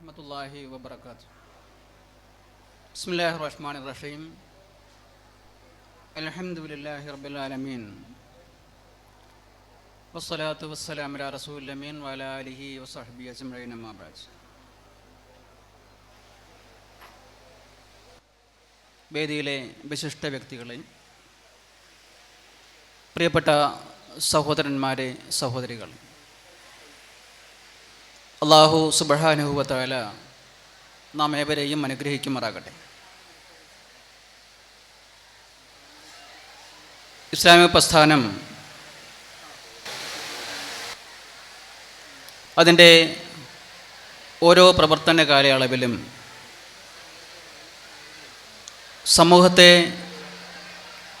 വറഹമത്തല്ലാഹി വബർക്കാത്തു ബിസ്മില്ലാഹി റഹ്മാൻ റഹീം അലഹമുല്ലാഹി റബുലാലമീൻ വസ്സലാത്തു വസ്സലാം അല റസൂലമീൻ വല അലിഹി വസഹബി അസ്മീൻ വേദിയിലെ വിശിഷ്ട വ്യക്തികളെ പ്രിയപ്പെട്ട സഹോദരന്മാരെ സഹോദരികളെ അള്ളാഹു സുബഹാനുഭവത്താല നാം ഏവരെയും അനുഗ്രഹിക്കുമാറാകട്ടെ. ഇസ്ലാമിക പ്രസ്ഥാനം അതിന്റെ ഓരോ പ്രവർത്തന കാലയളവിലും സമൂഹത്തെ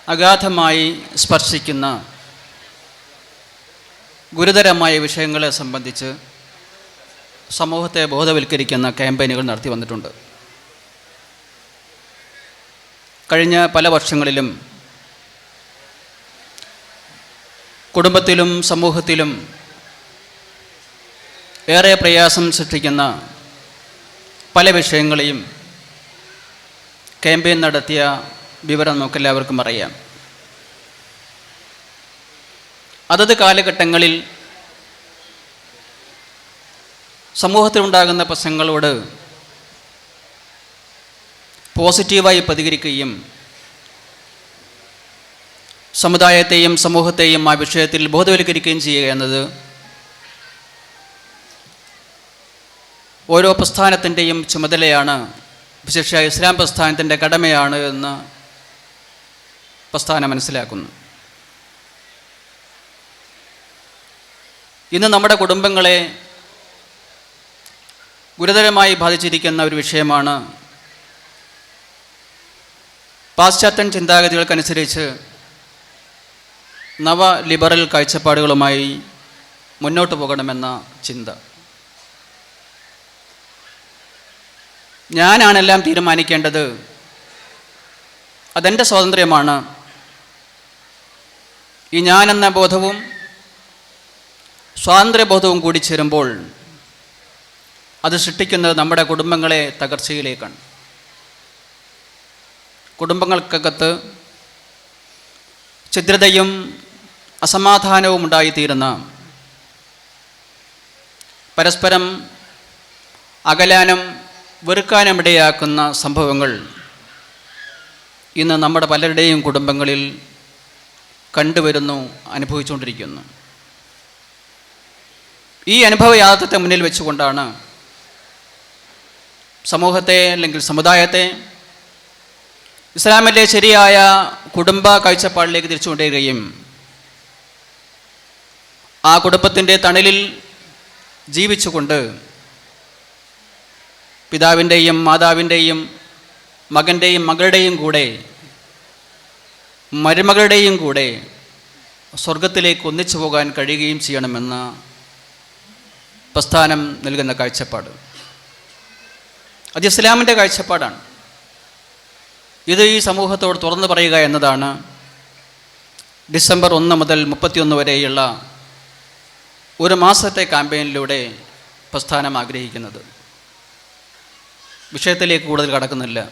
അഗാധമായി സ്പർശിക്കുന്ന ഗുരുതരമായ വിഷയങ്ങളെ സംബന്ധിച്ച് സമൂഹത്തെ ബോധവൽക്കരിക്കുന്ന ക്യാമ്പയിനുകൾ നടത്തി വന്നിട്ടുണ്ട്. കഴിഞ്ഞ പല വർഷങ്ങളിലും കുടുംബത്തിലും സമൂഹത്തിലും ഏറെ പ്രയാസം സൃഷ്ടിക്കുന്ന പല വിഷയങ്ങളെയും ക്യാമ്പയിൻ നടത്തിയ വിവരം നമുക്കെല്ലാവർക്കും അറിയാം. അതത് കാലഘട്ടങ്ങളിൽ സമൂഹത്തിലുണ്ടാകുന്ന പ്രശ്നങ്ങളോട് പോസിറ്റീവായി പ്രതികരിക്കുകയും സമുദായത്തെയും സമൂഹത്തെയും ആ വിഷയത്തിൽ ബോധവൽക്കരിക്കുകയും ചെയ്യുക എന്നത് ഓരോ പ്രസ്ഥാനത്തിന്റെയും ചുമതലയാണ് വിശേഷ ഇസ്ലാം പ്രസ്ഥാനത്തിന്റെ കടമയാണ് എന്ന് പ്രസ്ഥാനം മനസ്സിലാക്കുന്നു. ഇന്ന് നമ്മുടെ കുടുംബങ്ങളെ ഗുരുതരമായി ബാധിച്ചിരിക്കുന്ന ഒരു വിഷയമാണ് പാശ്ചാത്യൻ ചിന്താഗതികൾക്കനുസരിച്ച് നവ ലിബറൽ കാഴ്ചപ്പാടുകളുമായി മുന്നോട്ട് പോകണമെന്ന ചിന്ത. ഞാനാണെല്ലാം തീരുമാനിക്കേണ്ടത് അതെന്റെ സ്വാതന്ത്ര്യമാണ്. ഈ ഞാനെന്ന ബോധവും സ്വാതന്ത്ര്യബോധവും കൂടി ചേരുമ്പോൾ അത് സൃഷ്ടിക്കുന്നത് നമ്മുടെ കുടുംബങ്ങളെ തകർച്ചയിലേക്കാണ്. കുടുംബങ്ങൾക്കകത്ത് ഛിദ്രതയും അസമാധാനവും ഉണ്ടായിത്തീരുന്ന പരസ്പരം അകലാനും വെറുക്കാനും ഇടയാക്കുന്ന സംഭവങ്ങൾ ഇന്ന് നമ്മുടെ പലരുടെയും കുടുംബങ്ങളിൽ കണ്ടുവരുന്നു അനുഭവിച്ചുകൊണ്ടിരിക്കുന്നു. ഈ അനുഭവ യാഥാർത്ഥ്യത്തെ മുന്നിൽ വെച്ചുകൊണ്ടാണ് സമൂഹത്തെ അല്ലെങ്കിൽ സമുദായത്തെ ഇസ്ലാമിന്റെ ശരിയായ കുടുംബ കാഴ്ചപ്പാടിലേക്ക് തിരിച്ചുകൊണ്ടിരിക്കുകയും ആ കുടുംബത്തിന്റെ തണലിൽ ജീവിച്ചുകൊണ്ട് പിതാവിന്റെയും മാതാവിന്റെയും മകന്റെയും മകളുടെയും കൂടെ മരുമകളുടെയും കൂടെ സ്വർഗത്തിലേക്ക് ഒന്നിച്ചു പോകാൻ കഴിയുകയും ചെയ്യണമെന്ന പ്രസ്ഥാനം നൽകുന്ന കാഴ്ചപ്പാട്. അത് ഇസ്ലാമിന്റെ കാഴ്ചപ്പാടാണ്. ഇത് ഈ സമൂഹത്തോട് തുറന്നു പറയുക എന്നതാണ് ഡിസംബർ ഒന്ന് മുതൽ മുപ്പത്തിയൊന്ന് വരെയുള്ള ഒരു മാസത്തെ ക്യാമ്പയിനിലൂടെ പ്രസ്ഥാനം ആഗ്രഹിക്കുന്നത്. വിഷയത്തിലേക്ക് കൂടുതൽ കടക്കുന്നില്ല.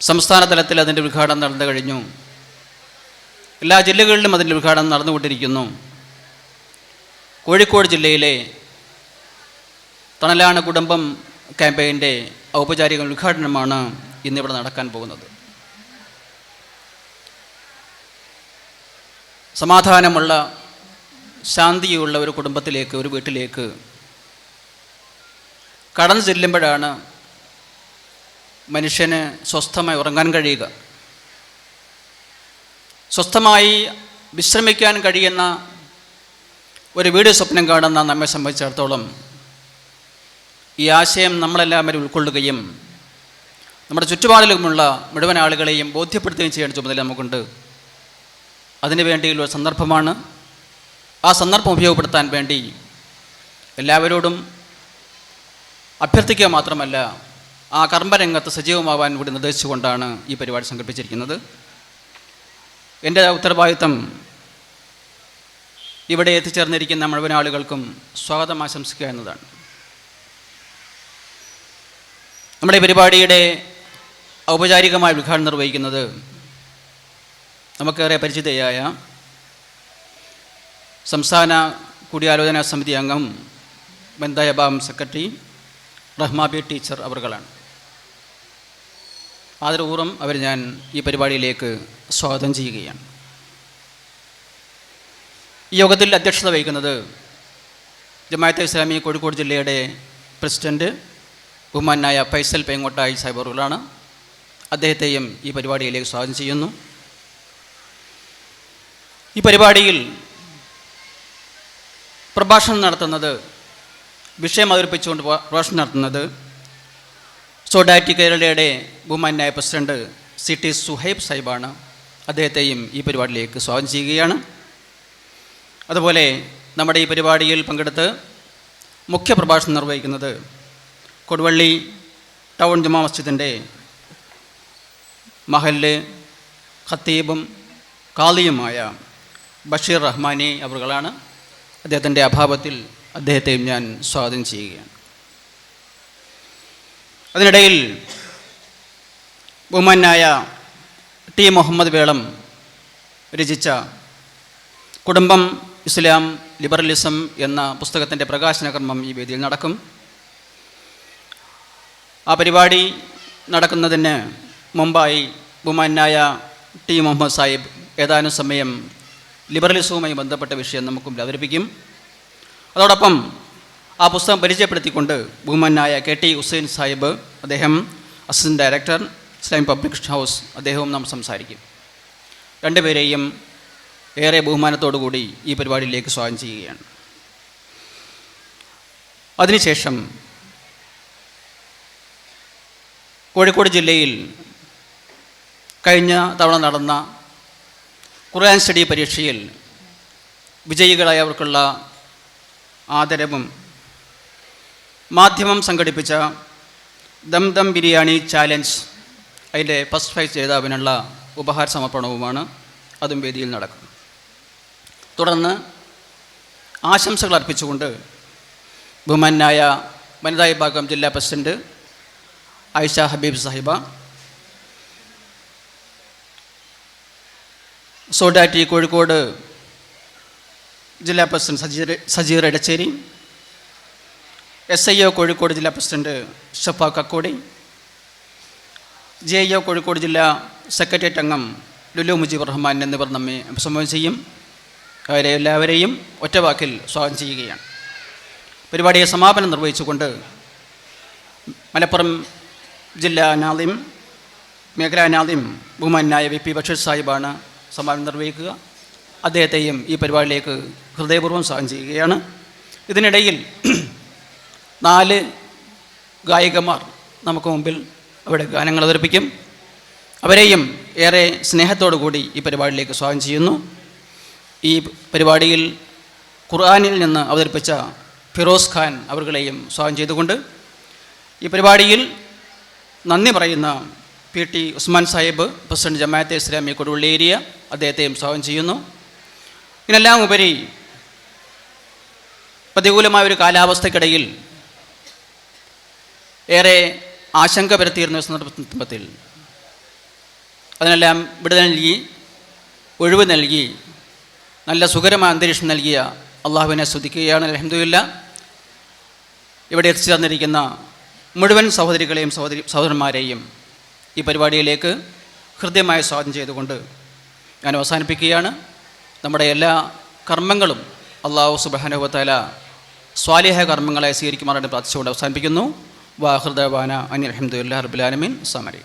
സംസ്ഥാന തലത്തിൽ അതിന്റെ ഉദ്ഘാടനം നടന്നു കഴിഞ്ഞു. എല്ലാ ജില്ലകളിലും അതിന്റെ ഉദ്ഘാടനം നടന്നുകൊണ്ടിരിക്കുന്നു. കോഴിക്കോട് ജില്ലയിലെ തണലാണ് കുടുംബം ക്യാമ്പയിന്റെ ഔപചാരിക ഉദ്ഘാടനമാണ് ഇന്നിവിടെ നടക്കാൻ പോകുന്നത്. സമാധാനമുള്ള ശാന്തിയുള്ള ഒരു കുടുംബത്തിലേക്ക് ഒരു വീട്ടിലേക്ക് കടന്നു ചെല്ലുമ്പോഴാണ് മനുഷ്യന് സ്വസ്ഥമായി ഉറങ്ങാൻ കഴിയുക. സ്വസ്ഥമായി വിശ്രമിക്കാൻ കഴിയുന്ന ഒരു വീട് സ്വപ്നം കാണുന്ന നമ്മെ സംബന്ധിച്ചിടത്തോളം ഈ ആശയം നമ്മളെല്ലാവരും ഉൾക്കൊള്ളുകയും നമ്മുടെ ചുറ്റുപാടിലുമുള്ള മുഴുവൻ ആളുകളെയും ബോധ്യപ്പെടുത്തുകയും ചെയ്യേണ്ട ചുമതല നമുക്കുണ്ട്. അതിനു വേണ്ടിയുള്ള സന്ദർഭമാണ്. ആ സന്ദർഭം ഉപയോഗപ്പെടുത്താൻ വേണ്ടി എല്ലാവരോടും അഭ്യർത്ഥിക്കുക മാത്രമല്ല ആ കർമ്മരംഗത്ത് സജീവമാവാൻ കൂടി നിർദ്ദേശിച്ചുകൊണ്ടാണ് ഈ പരിപാടി സംഘടിപ്പിച്ചിരിക്കുന്നത്. എന്റെ ഉത്തരവാദിത്തം ഇവിടെ എത്തിച്ചേർന്നിരിക്കുന്ന മുഴുവൻ ആളുകൾക്കും സ്വാഗതം ആശംസിക്കുക എന്നതാണ്. നമ്മുടെ പരിപാടിയുടെ ഔപചാരികമായ ഉദ്ഘാടനം നിർവഹിക്കുന്നത് നമുക്കേറെ പരിചിതയായ സംസ്ഥാന കൂടിയാലോചന സമിതി അംഗം ബന്ദയബാം സെക്രട്ടറി റഹ്മാബി ടീച്ചർ അവർകളാണ് ആദരപൂർവം അവർ ഞാൻ ഈ പരിപാടിയിലേക്ക് സ്വാഗതം ചെയ്യുകയാണ്. ഈ യോഗത്തിൽ അധ്യക്ഷത വഹിക്കുന്നത് ജമാഅത്തെ ഇസ്ലാമി കോഴിക്കോട് ജില്ലയുടെ പ്രസിഡന്റ് ബഹുമാനായ ഫൈസൽ പേങ്ങോട്ടായി സാഹിബറുകളാണ് അദ്ദേഹത്തെയും ഈ പരിപാടിയിലേക്ക് സ്വാഗതം ചെയ്യുന്നു. ഈ പരിപാടിയിൽ പ്രഭാഷണം നടത്തുന്നത് വിഷയം അവതരിപ്പിച്ചുകൊണ്ട് പ്രഭാഷണം നടത്തുന്നത് സോഡാറ്റി കേരളയുടെ ബഹുമാനായ പ്രസിഡന്റ് സി ടി സുഹൈബ് സാഹിബാണ്. അദ്ദേഹത്തെയും ഈ പരിപാടിയിലേക്ക് സ്വാഗതം ചെയ്യുകയാണ്. അതുപോലെ നമ്മുടെ ഈ പരിപാടിയിൽ പങ്കെടുത്ത് മുഖ്യ പ്രഭാഷണം നിർവഹിക്കുന്നത് കൊടുവള്ളി ടൗൺ ജുമാ മസ്ജിദിന്റെ മഹൽ ഖത്തീബും കാളിയുമായ ബഷീർ റഹ്മാനി അവറുകളാണ് അദ്ദേഹത്തിന്റെ അഭാവത്തിൽ അദ്ദേഹത്തെയും ഞാൻ സ്വാഗതം ചെയ്യുകയാണ്. അതിനിടയിൽ ബഹുമാനായ ടി മുഹമ്മദ് വേളം രചിച്ച കുടുംബം ഇസ്ലാം ലിബറലിസം എന്ന പുസ്തകത്തിന്റെ പ്രകാശന കർമ്മം ഈ വേദിയിൽ നടക്കും. ആ പരിപാടി നടക്കുന്നതിന് മുമ്പായി ബഹുമാനായ ടി മുഹമ്മദ് സാഹിബ് ഏതാനും സമയം ലിബറലിസവുമായി ബന്ധപ്പെട്ട വിഷയം നമുക്കും അവതരിപ്പിക്കും. അതോടൊപ്പം ആ പുസ്തകം പരിചയപ്പെടുത്തിക്കൊണ്ട് ബഹുമാനായ കെ ടി ഹുസൈൻ സാഹിബ് അദ്ദേഹം assistant director Islamic public house അദ്ദേഹവും നാം സംസാരിക്കും. രണ്ടുപേരെയും ഏറെ ബഹുമാനത്തോടുകൂടി ഈ പരിപാടിയിലേക്ക് സ്വാഗതം ചെയ്യുകയാണ്. അതിനുശേഷം കോഴിക്കോട് ജില്ലയിൽ കഴിഞ്ഞ തവണ നടന്ന ഖുർആൻ സ്റ്റഡി പരീക്ഷയിൽ വിജയികളായവർക്കുള്ള ആദരവും മാധ്യമം സംഘടിപ്പിച്ച ദം ദം ബിരിയാണി ചാലഞ്ച് അതിന്റെ ഫസ്റ്റ് പ്രൈസ് ജേതാവിനുള്ള ഉപഹാര സമർപ്പണവുമാണ് അതും വേദിയിൽ നടക്കും തുടർന്ന് ആശംസകൾ അർപ്പിച്ചുകൊണ്ട് ബഹുമാനായ വനിതാ വിഭാഗം ജില്ലാ പ്രസിഡന്റ് ആയിഷ ഹബീബ് സാഹിബ സോഡാറ്റി കോഴിക്കോട് ജില്ലാ president Sajeer Sajeer Edachery S I O Kozhikode ജില്ലാ president Shafa Kakkodi J I O Kozhikode ജില്ലാ സെക്രട്ടേറിയറ്റ് അംഗം ലുലു മുജീബ് റഹ്മാൻ എന്നിവർ നമ്മെ അഭിസംബോധന ചെയ്യും. അവരെ എല്ലാവരെയും ഒറ്റവാക്കിൽ സ്വാഗതം ചെയ്യുകയാണ്. പരിപാടിയെ സമാപനം നിർവഹിച്ചുകൊണ്ട് മലപ്പുറം ജില്ലാ നാദിം മേഖലാ നാദിം ബഹുമാനായ വി പി ബഷീർ സാഹിബാണ് സമ്മാനം നിർവഹിക്കുക. അദ്ദേഹത്തെയും ഈ പരിപാടിയിലേക്ക് ഹൃദയപൂർവം സ്വാഗതം ചെയ്യുകയാണ്. ഇതിനിടയിൽ നാല് ഗായികമാർ നമുക്ക് മുമ്പിൽ അവിടെ ഗാനങ്ങൾ അവതരിപ്പിക്കും. അവരെയും ഏറെ സ്നേഹത്തോടു കൂടി ഈ പരിപാടിയിലേക്ക് സ്വാഗതം ചെയ്യുന്നു. ഈ പരിപാടിയിൽ ഖുർആാനിൽ നിന്ന് അവതരിപ്പിച്ച ഫിറോസ് ഖാൻ അവർകളെയും സ്വാഗതം ചെയ്തുകൊണ്ട് ഈ പരിപാടിയിൽ നന്ദി പറയുന്ന P T Usman Sahib president Jamaat-e Islami Koduvally area അദ്ദേഹത്തെയും സ്വാഗതം ചെയ്യുന്നു. ഇതിനെല്ലാം ഉപരി പ്രതികൂലമായ ഒരു കാലാവസ്ഥയ്ക്കിടയിൽ ഏറെ ആശങ്ക പരത്തിയിരുന്ന സന്ദർഭത്തിൽ അതിനെല്ലാം വിടുതൽ നൽകി ഒഴിവ് നൽകി നല്ല സുഖരമായ അന്തരീക്ഷം നൽകിയ അള്ളാഹുവിനെ സ്തുതിക്കുകയാണ്. അലഹമില്ല ഇവിടെ എത്തിച്ചു തന്നിരിക്കുന്ന മുഴുവൻ സഹോദരികളെയും സഹോദരി സഹോദരന്മാരെയും ഈ പരിപാടിയിലേക്ക് ഹൃദ്യമായ സ്വാഗതം ചെയ്തുകൊണ്ട് ഞാൻ അവസാനിപ്പിക്കുകയാണ്. നമ്മുടെ എല്ലാ കർമ്മങ്ങളും അള്ളാഹു സുബാനുഭവത്താല സ്വാലിഹ കർമ്മങ്ങളെ സ്വീകരിക്കുമാറാണ് പ്രാർത്ഥിച്ചുകൊണ്ട് അവസാനിപ്പിക്കുന്നു. വാഹൃദവാന അനിൽ അഹമ്മദ് റബുലാലമീൻ സമരി